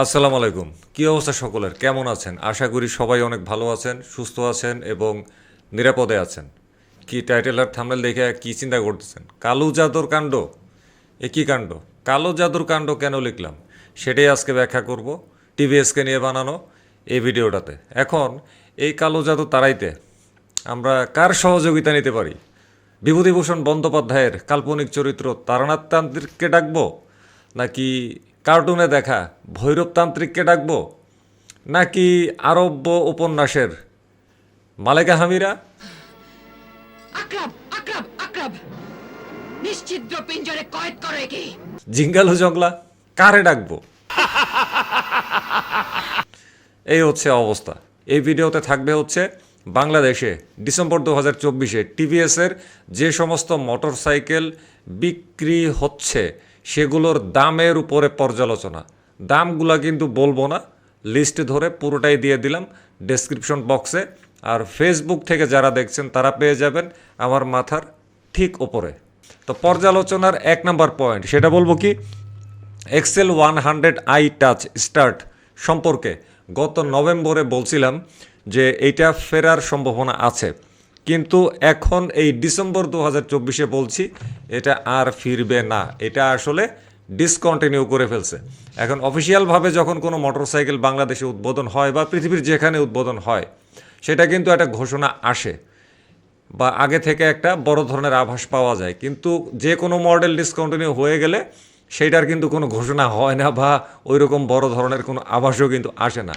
আসসালামু আলাইকুম। কী অবস্থা সকলের? কেমন আছেন? আশা করি সবাই অনেক ভালো আছেন, সুস্থ আছেন এবং নিরাপদে আছেন। কি টাইটেল আর থামনেল দেখে কি চিন্তা করতেছেন? কালো জাদুর কাণ্ড? এ কী কাণ্ড? কালো জাদুর কাণ্ড কেন লিখলাম? সেটাই আজকে ব্যাখ্যা করব টিভিএসকে নিয়ে বানানো এই ভিডিওটাতে। এখন, এই কালো জাদু তারাইতে আমরা কার সহযোগিতা নিতে পারি? বিভূতিভূষণ বন্দ্যোপাধ্যায়ের কাল্পনিক চরিত্র তারানাথ তান্ত্রিককে ডাকবো? নাকি কার্টুনে দেখা ভৈরবতান্ত্রিককে ডাকবো? নাকি আরব্য উপন্যাসের? মালেকা হামিরা নিশ্চিদ্র পিঞ্জরে কয়েদ করো একে। জিঙ্গালু জংলা কারে ডাকবো? এই হচ্ছে অবস্থা। এই ভিডিওতে থাকবে হচ্ছে বাংলাদেশে ডিসেম্বর দু হাজার চব্বিশে টিভিএসের যে সমস্ত মোটরসাইকেল বিক্রি হচ্ছে সেগুলোর দামের উপরে পর্যালোচনা। দামগুলা কিন্তু বলব না। লিস্ট ধরে পুরোটাই দিয়ে দিলাম ডেসক্রিপশন বক্সে। আর ফেসবুক থেকে যারা দেখছেন, তারা পেয়ে যাবেন আমার মাথার ঠিক ওপরে। তো পর্যালোচনার এক নম্বর পয়েন্ট, সেটা বলব কি? XL one hundred i touch start সম্পর্কে গত নভেম্বরে বলছিলাম যে এইটা ফেরার সম্ভাবনা আছে। কিন্তু এখন এই ডিসেম্বর দু হাজার চব্বিশে বলছি, এটা আর ফিরবে না। এটা আসলে ডিসকন্টিনিউ করে ফেলছে। এখন অফিসিয়ালভাবে যখন কোনো মোটরসাইকেল বাংলাদেশে উদ্বোধন হয় বা পৃথিবীর যেখানে উদ্বোধন হয়, সেটা কিন্তু একটা ঘোষণা আসে বা আগে থেকে একটা বড় ধরনের আভাস পাওয়া যায়। কিন্তু যে কোনো মডেল ডিসকন্টিনিউ হয়ে গেলে সেইটার কিন্তু কোনো ঘোষণা হয় না বা ওই রকম বড় ধরনের কোনো আভাসও কিন্তু আসে না।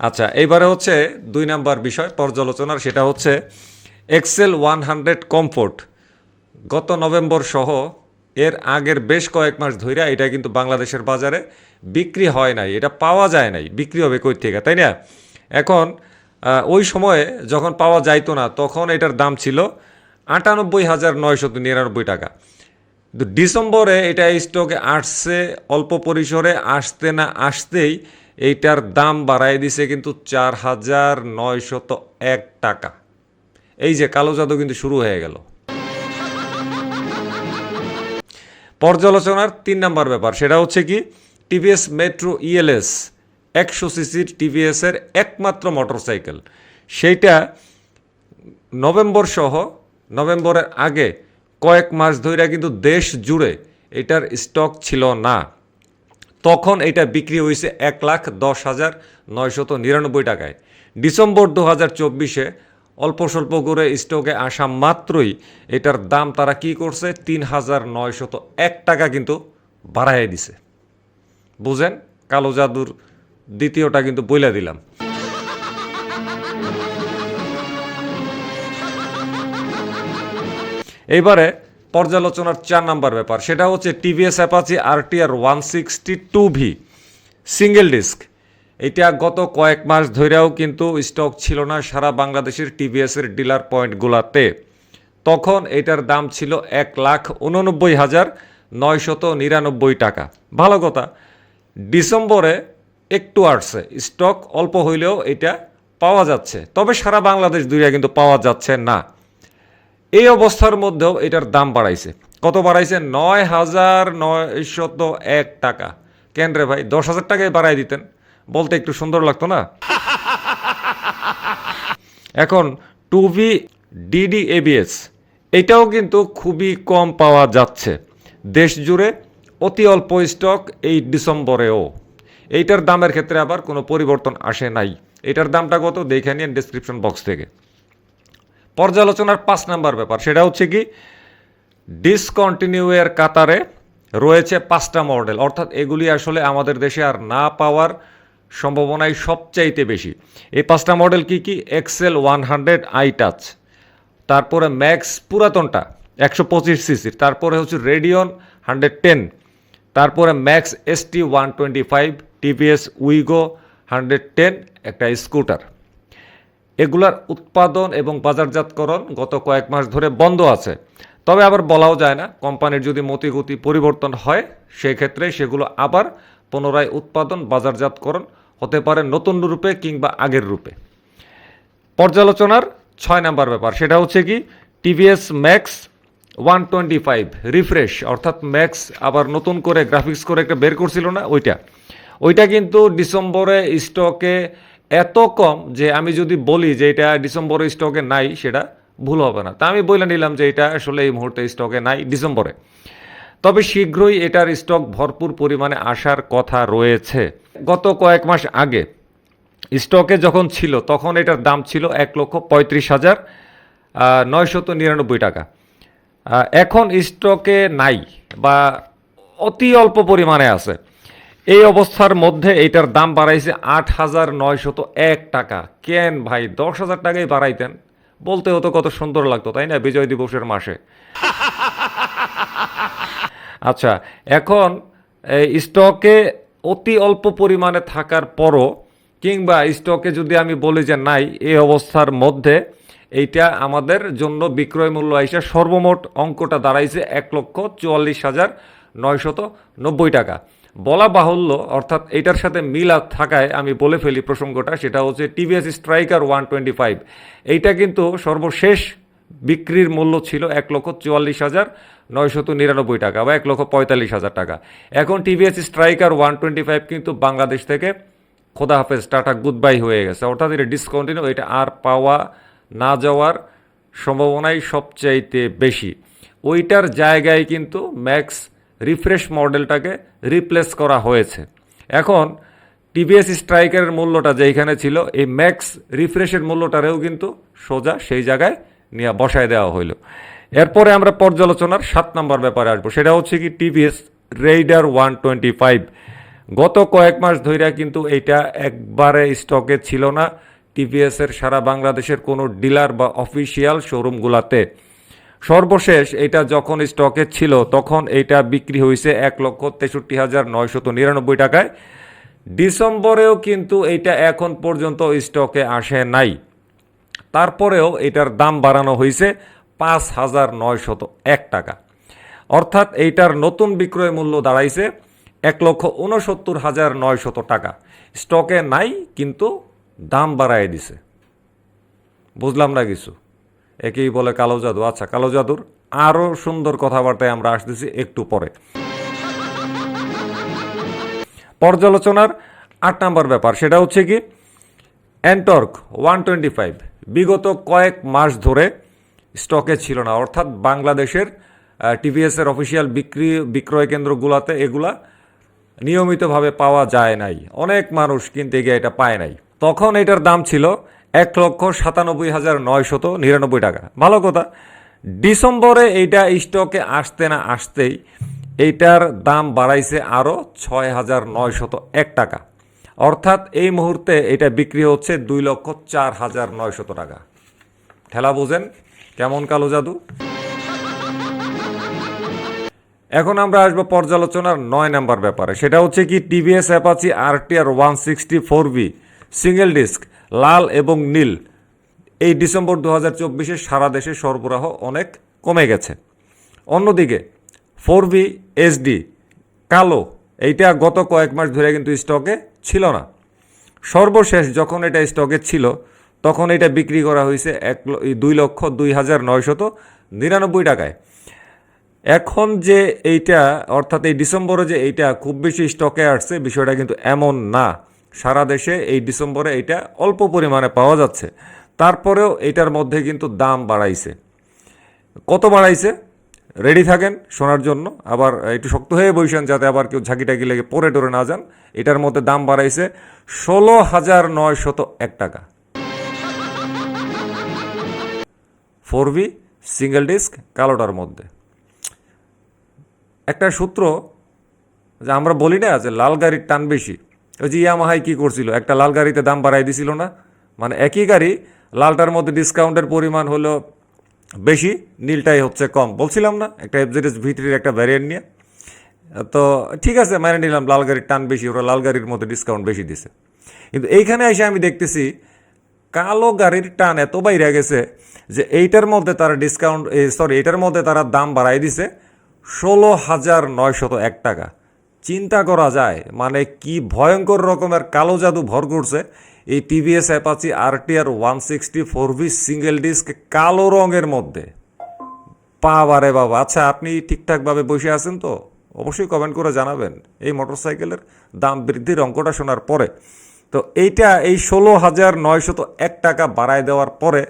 আচ্ছা এইবারে হচ্ছে দুই নাম্বার বিষয়, পর্যালোচনার, সেটা হচ্ছে এক্সেল ওয়ান হান্ড্রেড কমফোর্ট। গত নভেম্বর সহ এর আগের বেশ কয়েক মাস ধরে এটা কিন্তু বাংলাদেশের বাজারে বিক্রি হয় নাই, এটা পাওয়া যায় নাই, বিক্রি হবে কই থেকে, তাই না? এখন ওই সময়ে যখন পাওয়া যাইতো না, তখন এটার দাম ছিল আটানব্বই হাজার নয়শত নিরানব্বই টাকা। কিন্তু ডিসেম্বরে এটা স্টকে আসছে, অল্প পরিসরে আসতে না আসতেই এইটার দাম বাড়াই দিছে কিন্তু চার হাজার নয়শত এক টাকা। এই যে কালো জাদু কিন্তু শুরু হয়ে গেল। পর্যালোচনার তিন নাম্বার ব্যাপার, সেটা হচ্ছে কি, টিভিএস মেট্রো ইএলএস একশো সিসির টিভিএসের একমাত্র মোটরসাইকেল। সেইটা নভেম্বর সহ নভেম্বরের আগে কয়েক মাস ধরে কিন্তু দেশ জুড়ে এটার স্টক ছিল না। তখন এটা বিক্রি হয়েছে এক লাখ দশ হাজার নয়শত নিরানব্বই টাকায়। ডিসেম্বর দু হাজার চব্বিশে অল্প স্বল্প করে স্টকে আসা মাত্রই এটার দাম তারা কি করছে? তিন হাজার নয়শত এক টাকা কিন্তু বাড়াই দিছে। বুঝেন? কালো জাদুর দ্বিতীয়টা কিন্তু বইলা দিলাম। এইবারে পর্যালোচনার চার নাম্বার ব্যাপার, সেটা হচ্ছে টিভিএস অ্যাপাচি আর RTR one sixty two V single disc এটা গত কয়েক মাস ধরেও কিন্তু স্টক ছিল না সারা বাংলাদেশের টিভিএসের ডিলার পয়েন্টগুলোতে। তখন এটার দাম ছিল এক লাখ উননব্বই হাজার নয়শত নিরানব্বই টাকা। ভালো কথা, ডিসেম্বরে একটু আসছে, স্টক অল্প হইলেও এটা পাওয়া যাচ্ছে, তবে সারা বাংলাদেশ দুইয়া কিন্তু পাওয়া যাচ্ছে না। এই অবস্থার মধ্যেও এটার দাম বাড়াইছে। কত বাড়াইছে? নয় হাজার নয়শত এক টাকা। কেন রে ভাই? দশ হাজার টাকায় বাড়াই দিতেন। বলতে একটু সুন্দর লাগতো না? এখন টু ভি ডিডি এবিএস এটাও কিন্তু খুবই কম পাওয়া যাচ্ছে। দেশ জুড়ে অতি অল্প স্টক এই ডিসেম্বরেও। এইটার দামের ক্ষেত্রে আবার কোনো পরিবর্তন আসে নাই। এটার দামটা কত? দেখে নিন ডিসক্রিপশন বক্স থেকে। পর্যালোচনার পাঁচ নাম্বার ব্যাপার, সেটা হচ্ছে কি ডিসকন্টিনিউয়ের কাতারে রয়েছে পাঁচটা মডেল অর্থাৎ এগুলি আসলে আমাদের দেশে আর না পাওয়ার সম্ভাবনাই সবচাইতে বেশি। এই পাঁচটা মডেল কি কি? XL one hundred, i touch. তারপরে ম্যাক্স পুরাতনটা, একশো পঁচিশ সিসির। তারপরে হচ্ছে রেডিয়ন হান্ড্রেড টেন। তারপরে Max S T one twenty five, TVS Wego hundred ten, একটা স্কুটার। এগুলার উৎপাদন এবং বাজারজাতকরণ গত কয়েক মাস ধরে বন্ধ আছে। তবে আবার বলাও যায় না, কোম্পানির যদি মতিগতি পরিবর্তন হয় সেই ক্ষেত্রে সেগুলো আবার পুনরায় উৎপাদন, বাজারজাতকরণ হতে পারে নতুন রূপে কিংবা আগের রূপে। পর্যালোচনার ছয় নাম্বার ব্যাপার, সেটা হচ্ছে কি, TVS Max one twenty five refresh, অর্থাৎ ম্যাক্স আবার নতুন করে গ্রাফিক্স করে একটা বের করছিল না, ওইটা। ওইটা কিন্তু ডিসেম্বরে স্টকে এত কম যে আমি যদি বলি যে এটা ডিসেম্বরে স্টকে নাই, সেটা ভুল হবে না। তা আমি বলে নিলাম যে এটা আসলে এই মুহূর্তে স্টকে নাই, ডিসেম্বরে। তবে শীঘ্রই এটার স্টক ভরপুর পরিমাণে আসার কথা রয়েছে। গত কয়েক মাস আগে স্টকে যখন ছিল, তখন এটার দাম ছিল এক লক্ষ পঁয়ত্রিশ হাজার নয়শত নিরানব্বই টাকা। এখন স্টকে নাই বা অতি অল্প পরিমাণে আছে। এই অবস্থার মধ্যে এটার দাম বাড়াইছে আট হাজার নয়শত এক টাকা। কেন ভাই? দশ হাজার টাকাই বাড়াইতেন। বলতে হতো কত সুন্দর লাগতো, তাই না? বিজয় দিবসের মাসে। আচ্ছা এখন স্টকে অতি অল্প পরিমাণে থাকার পরও, কিংবা স্টকে যদি আমি বলি যে নাই, এই অবস্থার মধ্যে, এইটা আমাদের জন্য বিক্রয় মূল্য আইসা সর্বমোট অঙ্কটা দাঁড়াইছে এক লক্ষ চুয়াল্লিশ হাজার নয়শত নব্বই টাকা। বলা বাহুল্য, অর্থাৎ এটার সাথে মিল থাকায় আমি বলে ফেলি প্রসঙ্গটা, সেটা হচ্ছে TVS Striker one twenty five এইটা কিন্তু সর্বশেষ বিক্রির মূল্য ছিল এক লক্ষ চুয়াল্লিশ হাজার নয়শত নিরানব্বই টাকা বা এক লক্ষ পঁয়তাল্লিশ হাজার টাকা। এখন TVS Striker one twenty five কিন্তু বাংলাদেশ থেকে খোদা হাফেজ, টাটা গুড বাই হয়ে গেছে। অর্থাৎ এটা ডিসকন্টিনিউ এটা আর পাওয়া না যাওয়ার সম্ভাবনাই সবচাইতে বেশি। ওইটার জায়গায় কিন্তু ম্যাক্স রিফ্রেশ মডেলটাকে রিপ্লেস করা হয়েছে। এখন টিভিএস স্ট্রাইকারের মূল্যটা যেইখানে ছিল, এই ম্যাক্স রিফ্রেশের মূল্যটারেও কিন্তু সোজা সেই জায়গায় নিয়ে বসায় দেওয়া হইল। এরপরে আমরা পর্যালোচনার সাত নম্বর ব্যাপারে আসব। সেটা হচ্ছে কি TVS Raider one twenty five গত কয়েক মাস ধইরা কিন্তু এইটা একবারে স্টকে ছিল না। টিভিএস এর সারা বাংলাদেশের কোনো ডিলার বা অফিসিয়াল শোরুমগুলাতে। সর্বশেষ এটা যখন স্টকে ছিল, তখন এইটা বিক্রি হয়েছে এক লক্ষ তেষট্টি হাজার নয়শত নিরানব্বই টাকায়। ডিসেম্বরেও কিন্তু এইটা এখন পর্যন্ত স্টকে আসে নাই। তারপরেও এটার দাম বাড়ানো হয়েছে পাঁচ হাজার নয়শত এক টাকা। অর্থাৎ এইটার নতুন বিক্রয় মূল্য দাঁড়াইছে এক লক্ষ উনসত্তর হাজার নয়শত টাকা। স্টকে নাই, কিন্তু দাম বাড়ায় দিছে। বুঝলাম না কিছু? একেই বলে কালো জাদু। আচ্ছা কালো জাদুর আরও সুন্দর কথাবার্তায় আমরা আসতেছি একটু পরে। পর্যালোচনার আট নম্বর ব্যাপার, সেটা হচ্ছে কি অ্যান্টর্ক ওয়ান টোয়েন্টি ফাইভ, বিগত কয়েক মাস ধরে স্টকে ছিল না। অর্থাৎ বাংলাদেশের টিভিএসের অফিসিয়াল বিক্রি, বিক্রয় কেন্দ্রগুলোতে এগুলা নিয়মিতভাবে পাওয়া যায় নাই। অনেক মানুষ কিনতে গিয়ে এটা পায় নাই। তখন এটার দাম ছিল এক লক্ষ সাতানব্বই হাজার নয়শত নিরানব্বই টাকা। ভালো কথা, ডিসেম্বরে এইটা স্টকে আসতে না আসতেই এইটার দাম বাড়াইছে আরও ছয় হাজার নয়শত এক টাকা। অর্থাৎ এই মুহূর্তে এটা বিক্রি হচ্ছে দুই লক্ষ চার হাজার নয়শত টাকা। ঠেলা বুঝেন কেমন কালো জাদু? এখন আমরা আসব পর্যালোচনার নয় নাম্বার ব্যাপারে। সেটা হচ্ছে কি TVS Apache RTR one sixty four B single disc লাল এবং নীল। এই ডিসেম্বর দু হাজার চব্বিশে সারা দেশে সরবরাহ অনেক কমে গেছে। অন্যদিকে ফোর বি এসডি কালো, এইটা গত কয়েক মাস ধরে কিন্তু স্টকে ছিল না। সর্বশেষ যখন এটা স্টকে ছিল তখন এটা বিক্রি করা হয়েছে এক দুই লক্ষ দুই হাজার নয়শত নিরানব্বই টাকায়। এখন যে এইটা, অর্থাৎ এই ডিসেম্বরে যে এইটা খুব বেশি স্টকে আসছে, বিষয়টা কিন্তু এমন না। সারা দেশে এই ডিসেম্বরে এইটা অল্প পরিমাণে পাওয়া যাচ্ছে। তারপরেও এটার মধ্যে কিন্তু দাম বাড়াইছে। কত বাড়াইছে? রেডি থাকেন শোনার জন্য। আবার একটু শক্ত হয়ে বসেন যাতে আবার কেউ ঝাঁকি টাকি লেগে পরে টরে না যান। এটার মধ্যে দাম বাড়াইছে ষোলো হাজার নয়শত এক টাকা। ফোর বি সিঙ্গেল ডিস্ক কালোটার মধ্যে। একটা সূত্র যে আমরা বলি না যে লাল গাড়ির টান বেশি, ওই যে ইয়ামাহাই কী করছিল? একটা লাল গাড়িতে দাম বাড়াই দিছিল না। মানে একই গাড়ি, লালটার মধ্যে ডিসকাউন্টের পরিমাণ হলো বেশি, নীলটাই হচ্ছে কম। বলছিলাম না, একটা এফজেডএস ভিত্রির একটা ভ্যারিয়েন্ট নিয়ে। তো ঠিক আছে মানে নিলাম, লাল গাড়ির টান বেশি, ওরা লাল গাড়ির মধ্যে ডিসকাউন্ট বেশি দিছে। কিন্তু এইখানে এসে আমি দেখতেছি কালো গাড়ির টান এত বাইরে গেছে যে এইটার মধ্যে তারা ডিসকাউন্ট সরি এটার মধ্যে তারা দাম বাড়াই দিছে ষোলো হাজার নয়শত এক টাকা। চিন্তা করা যায় মানে কি ভয়ঙ্কর রকমের কালো জাদু ভর করছে এই TVS Apache RTR one sixty four V single disc কালো রঙের মধ্যে। বাবারে বাবা আচ্ছা আপনি ঠিকঠাকভাবে বসে আছেন তো? অবশ্যই কমেন্ট করে জানাবেন। এই মোটরসাইকেলের দাম বৃদ্ধির অঙ্কটা শোনার পরে। তো এইটা এই ষোলো হাজার নয়শত এক টাকা বাড়ায় দেওয়ার পরে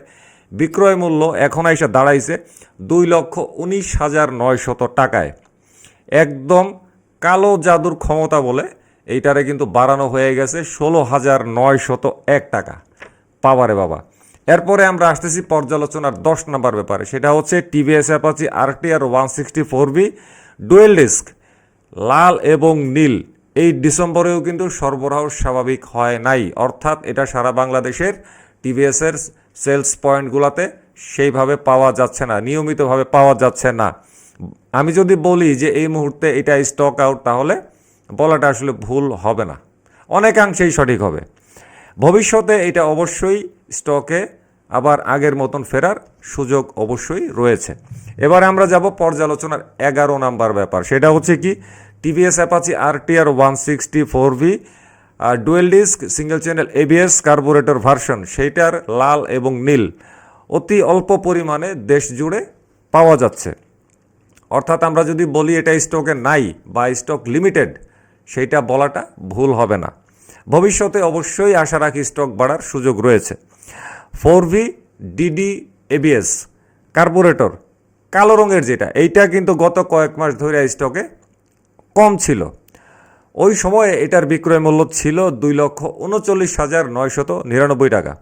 বিক্রয় মূল্য এখন এসে দাঁড়াইছে দুই লক্ষ উনিশ হাজার নয়শত টাকায়। একদম কালো জাদুর ক্ষমতা বলে এইটারে কিন্তু বাড়ানো হয়ে গেছে ষোলো হাজার নয়শত এক টাকা। পাওয়ারে বাবা। এরপরে আমরা আসতেছি পর্যালোচনার দশ নম্বর ব্যাপারে। সেটা হচ্ছে TVS, Apache, RTR, one sixty four B, dual disc, লাল এবং নীল। এই ডিসেম্বরেও কিন্তু সরবরাহ স্বাভাবিক হয় নাই। অর্থাৎ এটা সারা বাংলাদেশের টিভিএসের সেলস পয়েন্টগুলোতে সেইভাবে পাওয়া যাচ্ছে না, নিয়মিতভাবে পাওয়া যাচ্ছে না। আমি যদি বলি যে এই মুহূর্তে এটা স্টক আউট তাহলে বলাটা আসলে ভুল হবে না। অনেকাংশেই সঠিক হবে। ভবিষ্যতে এটা অবশ্যই স্টকে আবার আগের মতন ফেরার সুযোগ অবশ্যই রয়েছে। এবার আমরা যাব পর্যালোচনার এগারো নাম্বার ব্যাপার। সেটা হচ্ছে কি TVS, Apache, RTR, one sixty four V আর dual disc, single channel, ABS, carburettor version, সেইটার লাল এবং নীল। অতি অল্প পরিমাণে দেশ জুড়ে পাওয়া যাচ্ছে। অর্থাৎ আমরা যদি বলি এটা স্টকে নাই বা স্টক লিমিটেড, সেইটা বলাটা ভুল হবে না। ভবিষ্যতে অবশ্যই আশা রাখি স্টক বাড়ার সুযোগ রয়েছে। Four V DD, ABS, carburettor, কালো রঙের যেটা, এইটা কিন্তু গত কয়েক মাস ধরে স্টকে কম ছিল। ওই সময়ে এটার বিক্রয় মূল্য ছিল দুই লক্ষ উনচল্লিশ হাজার নয়শত নিরানব্বই টাকা।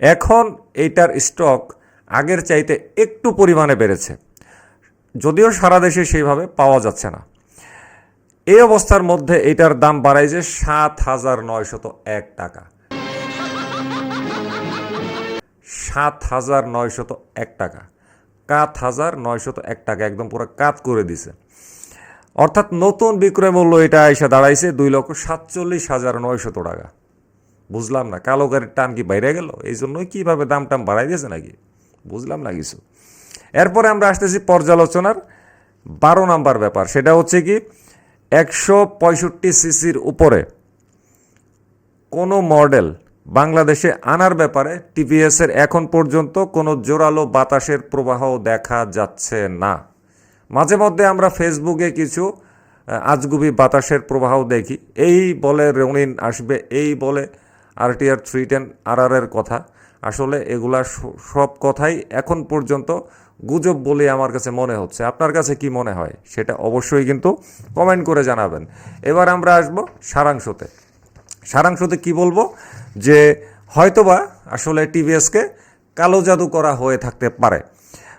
এখন এইটার স্টক আগের চাইতে একটু পরিমাণে বেড়েছে। যদিও সারা দেশে সেইভাবে পাওয়া যাচ্ছে না। এই অবস্থার মধ্যে এটার দাম বাড়ায় বাড়াইছে সাত হাজার নয়শত এক টাকা। সাত হাজার নয়শত এক টাকা। কাত হাজার নয়শত এক টাকা একদম পুরো কাত করে দিছে। অর্থাৎ নতুন বিক্রয় মূল্য এটা এসে দাঁড়াইছে দুই লক্ষ সাতচল্লিশ হাজার নয়শত টাকা। বুঝলাম না, কালো গাড়ির টান কি বাইরে গেল? এই জন্যই কীভাবে দাম টাম বাড়াই দিয়েছে নাকি? বুঝলাম না কিছু। এরপরে আমরা আসতেছি পর্যালোচনার বারো নাম্বার ব্যাপার। সেটা হচ্ছে কি, একশো পঁয়ষট্টি সিসির উপরে কোনো মডেল বাংলাদেশে আনার ব্যাপারে টিভিএসের এখন পর্যন্ত কোনো জোরালো বাতাসের প্রবাহ দেখা যাচ্ছে না। মাঝে মধ্যে আমরা ফেসবুকে কিছু আজগুবি বাতাসের প্রবাহ দেখি। এই বলে রঙিন আসবে, এই বলে আরটিআর থ্রি টেন আরআরের কথা। আসলে এগুলা সব কথাই এখন পর্যন্ত গুজব বলে আমার কাছে মনে হচ্ছে। আপনার কাছে কি মনে হয়? সেটা অবশ্যই কিন্তু কমেন্ট করে জানাবেন। এবার আমরা আসব সারাংশতে। সারাংশতে কি বলব? যে হয়তোবা আসলে টিভিএসকে কালো জাদু করা হয়ে থাকতে পারে।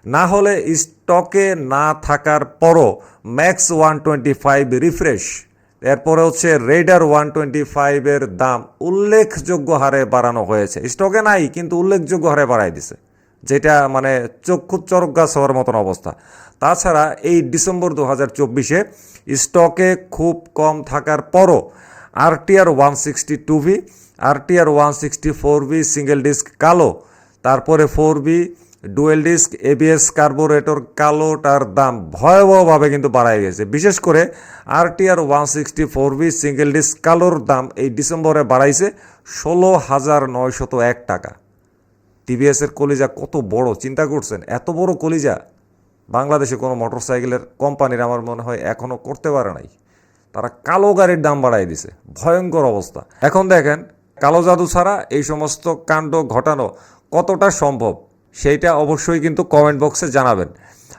না হলে স্টকে না থাকার পরও Max one twenty five refresh. এরপরে হচ্ছে রেডার ওয়ান টোয়েন্টি ফাইভের দাম উল্লেখযোগ্য হারে বাড়ানো হয়েছে। স্টকে নাই, কিন্তু উল্লেখযোগ্য হারে বাড়াই দিছে, যেটা মানে চক্ষু চরক গাছ হওয়ার মতন অবস্থা। তাছাড়া এই ডিসেম্বর দু হাজার চব্বিশে স্টকে খুব কম থাকার পরও RTR one sixty two V, RTR one sixty four V, single disc কালো, তারপরে four B dual disc ABS carburettor কালোটার দাম ভয়াবহভাবে কিন্তু বাড়াই গেছে। বিশেষ করে RTR one sixty four B single disc কালোর দাম এই ডিসেম্বরে বাড়াইছে ষোলো হাজার নয়শত এক টাকা। টিভিএসের কলিজা কত বড়, চিন্তা করছেন? এত বড় কলিজা? বাংলাদেশে কোনো মোটরসাইকেলের কোম্পানির আমার মনে হয় এখনও করতে পারে নাই। তারা কালো গাড়ির দাম বাড়াই দিছে। ভয়ঙ্কর অবস্থা। এখন দেখেন, কালো জাদু ছাড়া এই সমস্ত কাণ্ড ঘটানো কতটা সম্ভব? সেইটা অবশ্যই কিন্তু কমেন্ট বক্সে জানাবেন।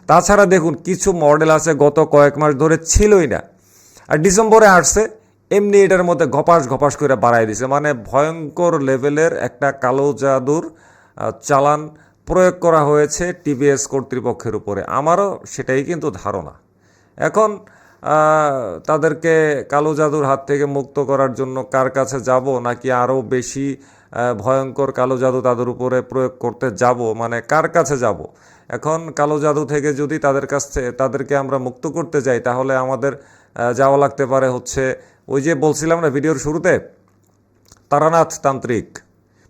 তাছাড়া দেখুন, কিছু মডেল আছে গত কয়েক মাস ধরে ছিলই না। আর ডিসেম্বরে আসছে, এমনি এটার মধ্যে ঘপাস ঘপাস করে বাড়াই দিছে। মানে ভয়ঙ্কর লেভেলের একটা কালো জাদুর চালান প্রয়োগ করা হয়েছে টিভিএস কর্তৃপক্ষের উপরে। আমারও সেটাই কিন্তু ধারণা। এখন তাদেরকে কালো জাদুর হাত থেকে মুক্ত করার জন্য কার কাছে যাব, নাকি আরও বেশি ভয়ঙ্কর কালো জাদু তাদের উপরে প্রয়োগ করতে যাব। মানে কার কাছে যাব? এখন কালো জাদু থেকে যদি তাদের কাছ থেকে তাদেরকে আমরা মুক্ত করতে যাই, তাহলে আমাদের যাওয়া লাগতে পারে হচ্ছে ওই যে বলছিলাম না ভিডিওর শুরুতে? তারানাথ তান্ত্রিক,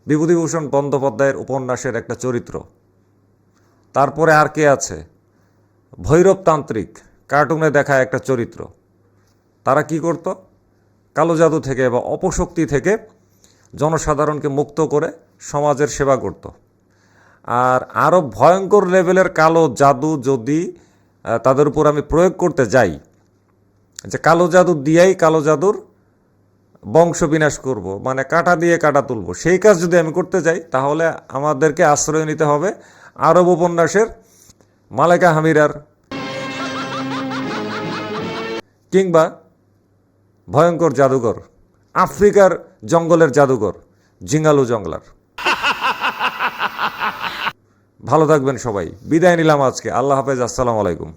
বিভূতিভূষণ বন্দ্যোপাধ্যায়ের উপন্যাসের একটা চরিত্র। তারপরে আর কে আছে? ভৈরব তান্ত্রিক, কার্টুনে দেখা একটা চরিত্র। তারা কি করত? কালো জাদু থেকে বা অপশক্তি থেকে জনসাধারণকে মুক্ত করে সমাজের সেবা করত। আর আরও ভয়ঙ্কর লেভেলের কালো জাদু যদি তাদের উপর আমি প্রয়োগ করতে যাই, যে কালো জাদু দিয়েই কালো জাদুর বংশ বিনাশ করব মানে কাটা দিয়ে কাটা তুলব, সেই কাজ যদি আমি করতে যাই, তাহলে আমাদেরকে আশ্রয় নিতে হবে আরব উপন্যাসের মালেকা হামিরার। কিংবা ভয়ঙ্কর জাদুঘর। আফ্রিকার জঙ্গলের জাদুঘর, জিঙ্গালু জঙ্গলার। ভালো থাকবেন সবাই। বিদায় নিলাম আজকে। আল্লাহ হাফেজ। আসসালামু আলাইকুম।